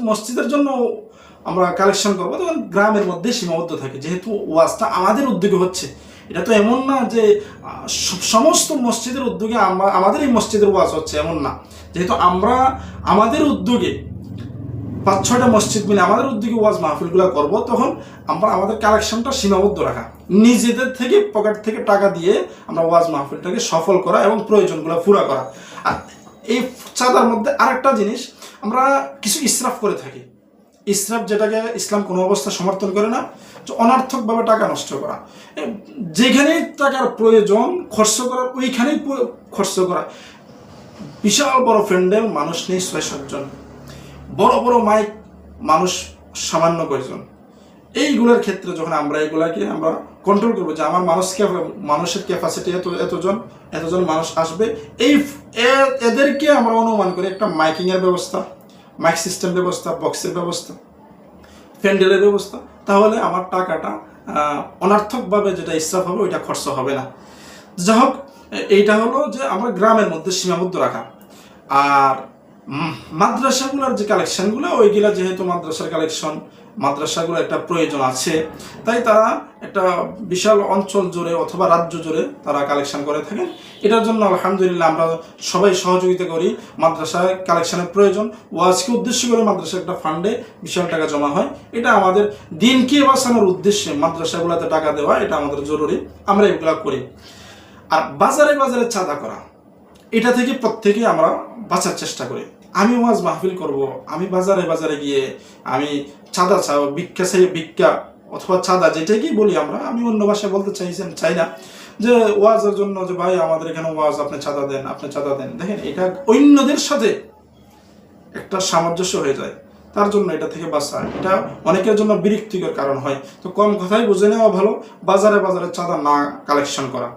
মসজিদের জন্য আমরা কালেকশন করব তখন গ্রামের মধ্যে সীমাবদ্ধ থাকে। যেহেতু ওয়াজটা আমাদের উদ্যোগে হচ্ছে, এটা তো এমন না যে সমস্ত মসজিদের উদ্যোগে আমা- আমাদের এই মসজিদের ওয়াজ হচ্ছে এমন না। যেহেতু আমরা, আমাদের উদ্যোগে পাঁচ ছয়টা মসজিদ মিলে আমাদের উদ্যোগে ওয়াজ মাহফিলগুলো করব, তখন আমরা আমাদের কালেকশনটা সীমাবদ্ধ রাখা। নিজেদের থেকে, পকেট থেকে টাকা দিয়ে আমরা ওয়াজ মাহফিলটাকে সফল করা এবং প্রয়োজনগুলো পুরা করা। আর এই চাঁদার মধ্যে আরেকটা জিনিস আমরা কিছু ইসরাফ করে থাকি। ইসরাফ যেটাকে ইসলাম কোনো অবস্থা সমর্থন করে না, যে অনার্থকভাবে টাকা নষ্ট করা। যেখানেই টাকার প্রয়োজন, খরচ করা ওইখানেই খরচ করা। বিশাল বড় ফ্রেন্ডেল মানুষ নেই ছয় সাতজন বড় বড় মাইক মানুষ সামান্য কয়েকজন এইগুলোর ক্ষেত্রে যখন আমরা এগুলাকে আমরা কন্ট্রোল করব যে আমার মানুষ মানুষের ক্যাপাসিটি এত এতজন এতজন মানুষ আসবে, এই এদেরকে আমরা অনুমান করি একটা মাইকিংয়ের ব্যবস্থা মাইক সিস্টেম ব্যবস্থা বক্সের ব্যবস্থা প্যান্ডেলের ব্যবস্থা। তাহলে আমার টাকাটা অনার্থকভাবে যেটা ইসরাফ হবে ওইটা খরচ হবে না। যাই হোক এইটা হলো যে আমরা গ্রামের মধ্যে সীমাবদ্ধ রাখা। আর মাদ্রাসাগুলোর যে কালেকশনগুলো ওইগুলা যেহেতু মাদ্রাসার কালেকশন মাদ্রাসাগুলো একটা প্রয়োজন আছে, তাই তারা একটা বিশাল অঞ্চল জুড়ে অথবা রাজ্য জুড়ে তারা কালেকশন করে থাকেন। এটার জন্য আলহামদুলিল্লাহ আমরা সবাই সহযোগিতা করি মাদ্রাসায় কালেকশনের প্রয়োজন। ওয়াজকে উদ্দেশ্য করে মাদ্রাসা একটা ফান্ডে বিশাল টাকা জমা হয়। এটা আমাদের দিনকে বাঁচানোর উদ্দেশ্যে মাদ্রাসাগুলোতে টাকা দেওয়া, এটা আমাদের জরুরি। আমরা এগুলো করি। আর বাজারে বাজারে চাঁদা করা। এটা থেকে প্রত্যেকে আমরা বাঁচার চেষ্টা করি। আমি ওয়াজ মাহফিল করব, আমি বাজারে বাজারে গিয়ে আমি চাঁদা চাও, ভিক্ষা চাই, ভিক্ষা অথবা চাঁদা যেটাকেই বলি আমরা, আমি অন্য ভাষায় বলতে চাইছেন চাই না। যে ওয়াজের জন্য যে, ভাই, আমাদের এখানে ওয়াজ, আপনি চাঁদা দেন, আপনি চাঁদা দেন। দেখেন, এটা অন্যদের সাথে একটা সামঞ্জস্য হয়ে যায়। তার জন্য এটা থেকে বাঁচা, এটা অনেকের জন্য বিরক্তিকর কারণ হয়। তো কম কথাই বুঝে নেওয়া ভালো, বাজারে বাজারে চাঁদা না কালেকশন করা।